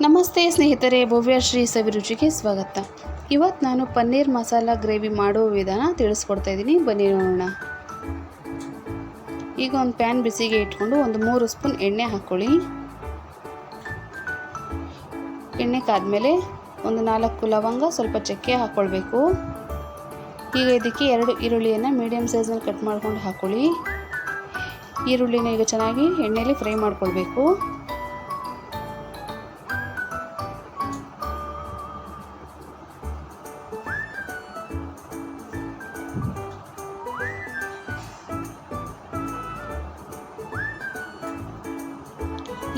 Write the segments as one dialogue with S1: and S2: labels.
S1: ನಮಸ್ತೆ ಸ್ನೇಹಿತರೆ ಸವಿ ಸವಿರುಚಿಗೆ ಸ್ವಾಗತ. ಇವತ್ತು ನಾನು ಪನ್ನೀರ್ ಮಸಾಲ ಗ್ರೇವಿ ಮಾಡುವ ವಿಧಾನ ತಿಳಿಸ್ಕೊಡ್ತಾ ಇದ್ದೀನಿ. ಬನ್ನಿ ನೋಡೋಣ. ಈಗ ಒಂದು ಪ್ಯಾನ್ ಬಿಸಿಗೆ ಇಟ್ಕೊಂಡು ಒಂದು ಮೂರು ಸ್ಪೂನ್ ಎಣ್ಣೆ ಹಾಕ್ಕೊಳ್ಳಿ ಎಣ್ಣೆ ಕಾದ್ಮೇಲೆ ಒಂದು ನಾಲ್ಕು ಲವಂಗ ಸ್ವಲ್ಪ ಚಕ್ಕೆ ಹಾಕ್ಕೊಳ್ಬೇಕು ಈಗ ಇದಕ್ಕೆ ಎರಡು ಈರುಳ್ಳಿಯನ್ನು ಮೀಡಿಯಮ್ ಸೈಜ್ನಲ್ಲಿ ಕಟ್ ಮಾಡ್ಕೊಂಡು ಹಾಕ್ಕೊಳ್ಳಿ ಈರುಳ್ಳಿನ ಈಗ ಚೆನ್ನಾಗಿ ಎಣ್ಣೆಯಲ್ಲಿ ಫ್ರೈ ಮಾಡ್ಕೊಳ್ಬೇಕು.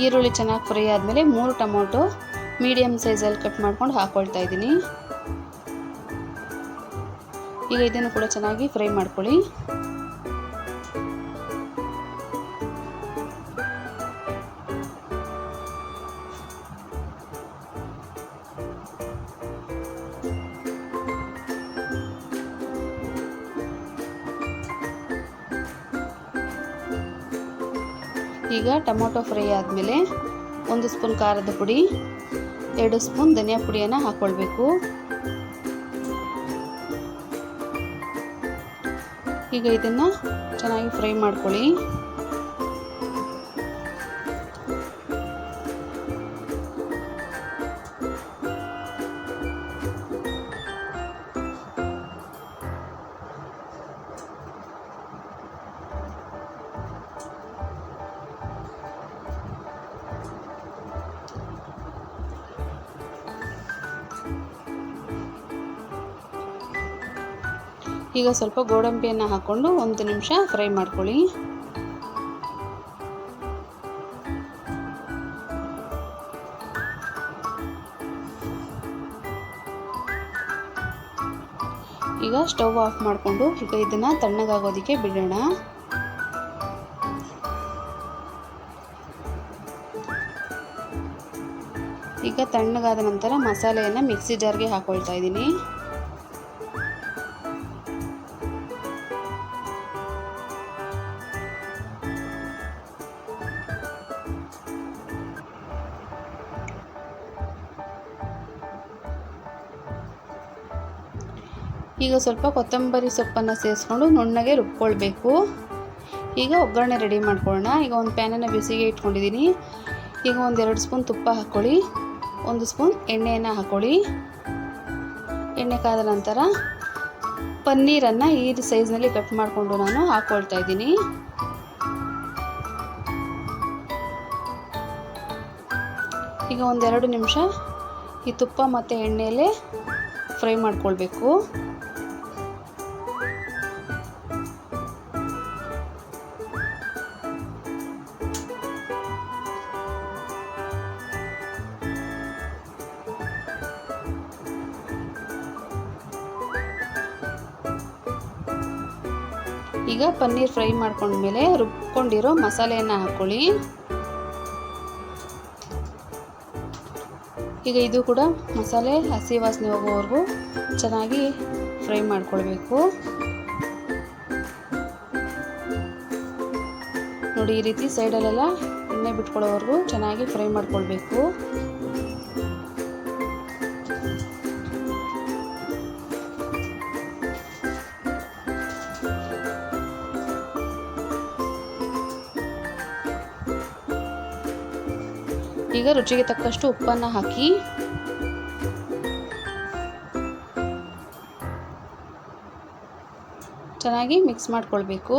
S1: ಈರುಳ್ಳಿ ಚೆನ್ನಾಗಿ ಫ್ರೈ ಆದಮೇಲೆ ಮೂರು ಟೊಮೊಟೊ ಮೀಡಿಯಮ್ ಸೈಜಲ್ಲಿ ಕಟ್ ಮಾಡ್ಕೊಂಡು ಹಾಕ್ಕೊಳ್ತಾ ಇದ್ದೀನಿ. ಈಗ ಇದನ್ನು ಕೂಡ ಚೆನ್ನಾಗಿ ಫ್ರೈ ಮಾಡ್ಕೊಳ್ಳಿ. ಈಗ ಟೊಮೊಟೊ ಫ್ರೈ ಆದಮೇಲೆ ಒಂದು ಸ್ಪೂನ್ ಖಾರದ ಪುಡಿ, ಎರಡು ಸ್ಪೂನ್ ಧನಿಯಾ ಪುಡಿಯನ್ನು ಹಾಕ್ಕೊಳ್ಬೇಕು ಈಗ ಇದನ್ನು ಚೆನ್ನಾಗಿ ಫ್ರೈ ಮಾಡ್ಕೊಳ್ಳಿ. ಈಗ ಸ್ವಲ್ಪ ಗೋಡಂಬಿಯನ್ನು ಹಾಕ್ಕೊಂಡು ಒಂದು ನಿಮಿಷ ಫ್ರೈ ಮಾಡ್ಕೊಳ್ಳಿ. ಈಗ ಸ್ಟವ್ ಆಫ್ ಮಾಡಿಕೊಂಡು ಈಗ ಇದನ್ನು ತಣ್ಣಗಾಗೋದಕ್ಕೆ ಬಿಡೋಣ. ಈಗ ತಣ್ಣಗಾದ ನಂತರ ಮಸಾಲೆಯನ್ನು ಮಿಕ್ಸಿ ಜಾರ್ಗೆ ಹಾಕೊಳ್ತಾ ಇದ್ದೀನಿ. ಈಗ ಸ್ವಲ್ಪ ಕೊತ್ತಂಬರಿ ಸೊಪ್ಪನ್ನು ಸೇರಿಸ್ಕೊಂಡು ನುಣ್ಣಗೆ ರುಬ್ಕೊಳ್ಬೇಕು. ಈಗ ಒಗ್ಗರಣೆ ರೆಡಿ ಮಾಡ್ಕೊಳ್ಳೋಣ. ಈಗ ಒಂದು ಪ್ಯಾನನ್ನು ಬಿಸಿಗೆ ಇಟ್ಕೊಂಡಿದ್ದೀನಿ. ಈಗ ಒಂದೆರಡು ಸ್ಪೂನ್ ತುಪ್ಪ ಹಾಕ್ಕೊಳ್ಳಿ. ಒಂದು ಸ್ಪೂನ್ ಎಣ್ಣೆಯನ್ನು ಹಾಕ್ಕೊಳ್ಳಿ. ಎಣ್ಣೆ ಕಾದ ನಂತರ ಪನ್ನೀರನ್ನು ಈ ಸೈಜ್ನಲ್ಲಿ ಕಟ್ ಮಾಡಿಕೊಂಡು ನಾನು ಹಾಕ್ಕೊಳ್ತಾ ಇದ್ದೀನಿ. ಈಗ ಒಂದೆರಡು ನಿಮಿಷ ಈ ತುಪ್ಪ ಮತ್ತು ಎಣ್ಣೆಯಲ್ಲೇ ಫ್ರೈ ಮಾಡ್ಕೊಳ್ಬೇಕು. ಈಗ ಪನ್ನೀರ್ ಫ್ರೈ ಮಾಡ್ಕೊಂಡ್ಮೇಲೆ ರುಬ್ಕೊಂಡಿರೋ ಮಸಾಲೆಯನ್ನು ಹಾಕ್ಕೊಳ್ಳಿ. ಈಗ ಇದು ಕೂಡ ಮಸಾಲೆ, ಹಸಿ ವಾಸನೆ ಹೋಗೋವರೆಗೂ ಚೆನ್ನಾಗಿ ಫ್ರೈ ಮಾಡ್ಕೊಳ್ಬೇಕು. ನೋಡಿ ಈ ರೀತಿ ಸೈಡಲ್ಲೆಲ್ಲ ಎಣ್ಣೆ ಬಿಟ್ಕೊಳ್ಳೋವರೆಗೂ ಚೆನ್ನಾಗಿ ಫ್ರೈ ಮಾಡ್ಕೊಳ್ಬೇಕು. ಈಗ ರುಚಿಗೆ ತಕ್ಕಷ್ಟು ಉಪ್ಪನ್ನು ಹಾಕಿ. ಚೆನ್ನಾಗಿ ಮಿಕ್ಸ್ ಮಾಡ್ಕೊಳ್ಬೇಕು.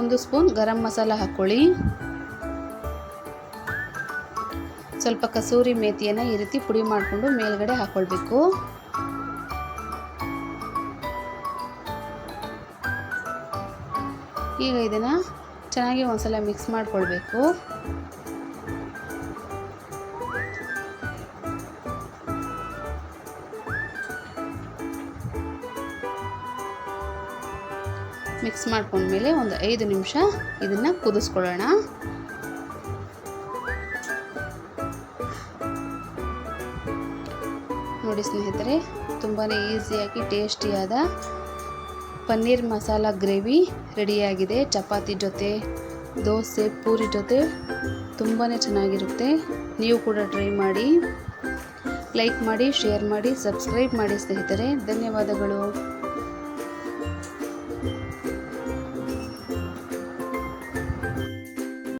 S1: ಒಂದು ಸ್ಪೂನ್ ಗರಂ ಮಸಾಲ ಹಾಕ್ಕೊಳ್ಳಿ ಸ್ವಲ್ಪ ಕಸೂರಿ ಮೇತಿಯನ್ನು ಈ ರೀತಿ ಪುಡಿ ಮಾಡಿಕೊಂಡು ಮೇಲ್ಗಡೆ ಹಾಕ್ಕೊಳ್ಬೇಕು ಈಗ ಇದನ್ನು ಚೆನ್ನಾಗಿ ಒಂದ್ಸಲ ಮಿಕ್ಸ್ ಮಾಡಿಕೊಳ್ಬೇಕು. ಮಿಕ್ಸ್ ಮಾಡ್ಕೊಂಡ್ಮೇಲೆ ಒಂದು ಐದು ನಿಮಿಷ ಇದನ್ನು ಕುದಿಸ್ಕೊಳ್ಳೋಣ. ನೋಡಿ ಸ್ನೇಹಿತರೆ ತುಂಬಾ ಈಸಿಯಾಗಿ ಟೇಸ್ಟಿಯಾದ ಪನ್ನೀರ್ ಮಸಾಲ ಗ್ರೇವಿ ರೆಡಿಯಾಗಿದೆ. ಚಪಾತಿ ಜೊತೆ, ದೋಸೆ, ಪೂರಿ ಜೊತೆ ತುಂಬಾ ಚೆನ್ನಾಗಿರುತ್ತೆ. ನೀವು ಕೂಡ ಟ್ರೈ ಮಾಡಿ, ಲೈಕ್ ಮಾಡಿ, ಶೇರ್ ಮಾಡಿ, ಸಬ್ಸ್ಕ್ರೈಬ್ ಮಾಡಿ ಸ್ನೇಹಿತರೆ. ಧನ್ಯವಾದಗಳು.